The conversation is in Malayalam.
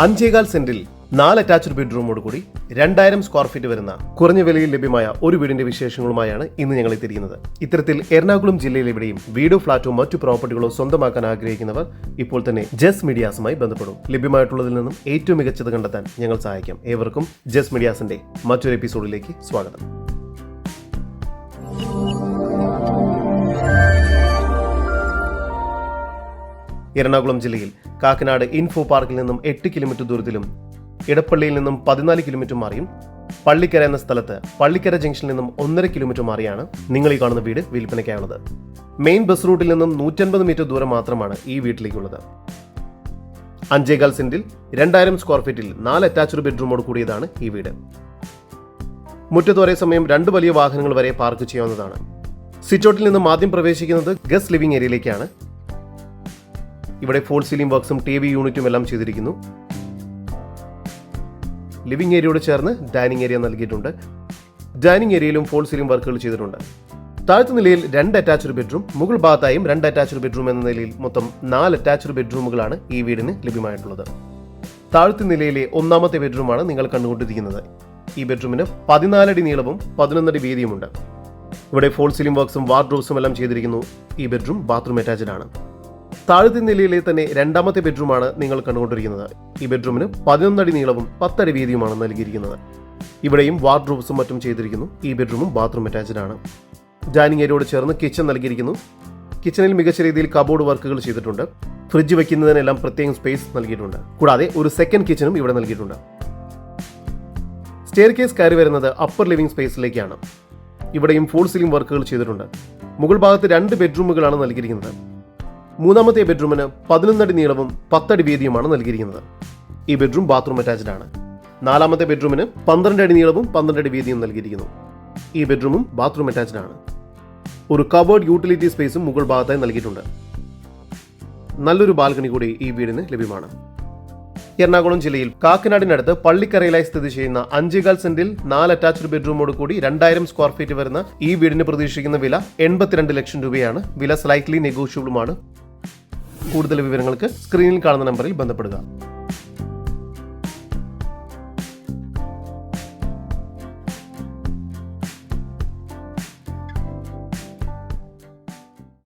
അഞ്ചേകാൽ സെന്റിൽ നാല് അറ്റാച്ച്ഡ് ബെഡ്റൂമോട് കൂടി രണ്ടായിരം സ്ക്വയർ ഫീറ്റ് വരുന്ന കുറഞ്ഞ വിലയിൽ ലഭ്യമായ ഒരു വീടിന്റെ വിശേഷങ്ങളുമായാണ് ഇന്ന് ഞങ്ങൾ എത്തിയിരിക്കുന്നത് ഇത്തരത്തിൽ എറണാകുളം ജില്ലയിൽ എവിടെയും വീടോ ഫ്ളാറ്റോ മറ്റു പ്രോപ്പർട്ടികളോ സ്വന്തമാക്കാൻ ആഗ്രഹിക്കുന്നവർ ഇപ്പോൾ തന്നെ ജസ് മീഡിയാസുമായി ബന്ധപ്പെടും. ലഭ്യമായിട്ടുള്ളതിൽ നിന്നും ഏറ്റവും മികച്ചത് കണ്ടെത്താൻ ഞങ്ങൾ സഹായിക്കാം. ഏവർക്കും ജസ് മീഡിയാസിന്റെ മറ്റൊരു എപ്പിസോഡിലേക്ക് സ്വാഗതം. എറണാകുളം ജില്ലയിൽ കാക്കനാട് ഇൻഫോ പാർക്കിൽ നിന്നും എട്ട് കിലോമീറ്റർ ദൂരത്തിലും ഇടപ്പള്ളിയിൽ നിന്നും പതിനാല് കിലോമീറ്റർ മാറിയും പള്ളിക്കര എന്ന സ്ഥലത്ത് പള്ളിക്കര ജംഗ്ഷനിൽ നിന്നും ഒന്നര കിലോമീറ്റർ മാറിയാണ് നിങ്ങൾ ഈ കാണുന്ന വീട് വിൽപ്പനയ്ക്കായുള്ളത്. മെയിൻ ബസ് റൂട്ടിൽ നിന്നും നൂറ്റൻപത് മീറ്റർ ദൂരം മാത്രമാണ് ഈ വീട്ടിലേക്കുള്ളത്. അഞ്ചേകാൽ സെന്റിൽ രണ്ടായിരം സ്ക്വയർ ഫീറ്റിൽ നാല് അറ്റാച്ച്ഡ് ബെഡ്റൂമോട് കൂടിയതാണ് ഈ വീട്. മുറ്റത്ത് ഒരേ സമയം രണ്ട് വലിയ വാഹനങ്ങൾ വരെ പാർക്ക് ചെയ്യാവുന്നതാണ്. സിറ്റൗട്ടിൽ നിന്നും ആദ്യം പ്രവേശിക്കുന്നത് ഗസ്റ്റ് ലിവിംഗ് ഏരിയയിലേക്കാണ് ഇവിടെ ഫോൾ സീലിംഗ് വർക്ക്സും ടി വി യൂണിറ്റും എല്ലാം ചെയ്തിരിക്കുന്നു. ലിവിംഗ് ഏരിയയോട് ചേർന്ന് ഡൈനിങ് ഏരിയ നൽകിയിട്ടുണ്ട്. ഡൈനിങ് ഏരിയയിലും ഫോൾ സീലിംഗ് വർക്കുകൾ ചെയ്തിട്ടുണ്ട്. താഴത്തെ നിലയിൽ രണ്ട് അറ്റാച്ച്ഡ് ബെഡ്റൂം മുകൾ ഭാഗത്തായും രണ്ട് അറ്റാച്ച്ഡ് ബെഡ്റൂം എന്ന നിലയിൽ മൊത്തം നാല് അറ്റാച്ച്ഡ് ബെഡ്റൂമുകളാണ് ഈ വീടിന് ലഭ്യമായിട്ടുള്ളത്. താഴത്തെ നിലയിലെ ഒന്നാമത്തെ ബെഡ്റൂമാണ് നിങ്ങൾ കണ്ടുകൊണ്ടിരിക്കുന്നത്. ഈ ബെഡ്റൂമിന് പതിനാലടി നീളവും പതിനൊന്നടി വീതിയുമുണ്ട്. ഇവിടെ ഫോൾ സീലിംഗ് വർക്ക്സും വാർഡ്രോബ്സും എല്ലാം ചെയ്തിരിക്കുന്നു. ഈ ബെഡ്റൂം ബാത്റൂം അറ്റാച്ച്ഡ് ആണ്. താഴത്തെ നിലയിലെ തന്നെ രണ്ടാമത്തെ ബെഡ്റൂമാണ് നിങ്ങൾ കണ്ടുകൊണ്ടിരിക്കുന്നത്. ഈ ബെഡ്റൂമിന് പതിനൊന്നടി നീളവും പത്തടി വീതിയുമാണ് നൽകിയിരിക്കുന്നത്. ഇവിടെയും വാർഡ്രോബ്സും മറ്റും ചെയ്തിരിക്കുന്നു. ഈ ബെഡ്റൂമും ബാത്റൂം അറ്റാച്ച്ഡ് ആണ്. ഡൈനിങ് ഏരിയയോട് ചേർന്ന് കിച്ചൺ നൽകിയിരിക്കുന്നു. കിച്ചണിൽ മികച്ച രീതിയിൽ കബോർഡ് വർക്കുകൾ ചെയ്തിട്ടുണ്ട്. ഫ്രിഡ്ജ് വയ്ക്കുന്നതിനെല്ലാം പ്രത്യേകം സ്പേസ് നൽകിയിട്ടുണ്ട്. കൂടാതെ ഒരു സെക്കൻഡ് കിച്ചണും ഇവിടെ നൽകിയിട്ടുണ്ട്. സ്റ്റെയർ കേസ് കയറി വരുന്നത് അപ്പർ ലിവിംഗ് സ്പേസിലേക്കാണ്. ഇവിടെയും ഫുൾ സീലിംഗ് വർക്കുകൾ ചെയ്തിട്ടുണ്ട്. മുകൾ ഭാഗത്ത് രണ്ട് ബെഡ്റൂമുകളാണ് നൽകിയിരിക്കുന്നത്. മൂന്നാമത്തെ ബെഡ്റൂമിന് പതിനൊന്നടി നീളവും പത്തടി വീതിയുമാണ് നൽകിയിരിക്കുന്നത്. ഈ ബെഡ്റൂം ബാത്റൂം അറ്റാച്ച്ഡ് ആണ്. നാലാമത്തെ ബെഡ്റൂമിന് പന്ത്രണ്ട് അടി നീളവും പന്ത്രണ്ട് അടി വീതിയും നൽകിയിരിക്കുന്നു. ഈ ബെഡ്റൂമും ബാത്റൂം അറ്റാച്ച്ഡ് ആണ്. ഒരു കബോർഡ് യൂട്ടിലിറ്റി സ്പേസും മുകൾ ഭാഗത്തായി നൽകിയിട്ടുണ്ട്. നല്ലൊരു ബാൽക്കണി കൂടി ഈ വീടിന് ലഭ്യമാണ്. എറണാകുളം ജില്ലയിൽ കാക്കനാടിനടുത്ത് പള്ളിക്കരയിലായി സ്ഥിതി ചെയ്യുന്ന അഞ്ചേകാൽ സെന്റിൽ നാല് അറ്റാച്ച്ഡ് ബെഡ്റൂമോട് കൂടി രണ്ടായിരം സ്ക്വയർ ഫീറ്റ് വരുന്ന ഈ വീടിന് പ്രതീക്ഷിക്കുന്ന വില എൺപത്തിരണ്ട് ലക്ഷം രൂപയാണ്. വില സ്ലൈറ്റ്ലി നെഗോഷ്യബിളുമാണ് കൂടുതൽ വിവരങ്ങൾക്ക് സ്ക്രീനിൽ കാണുന്ന നമ്പറിൽ ബന്ധപ്പെടുക.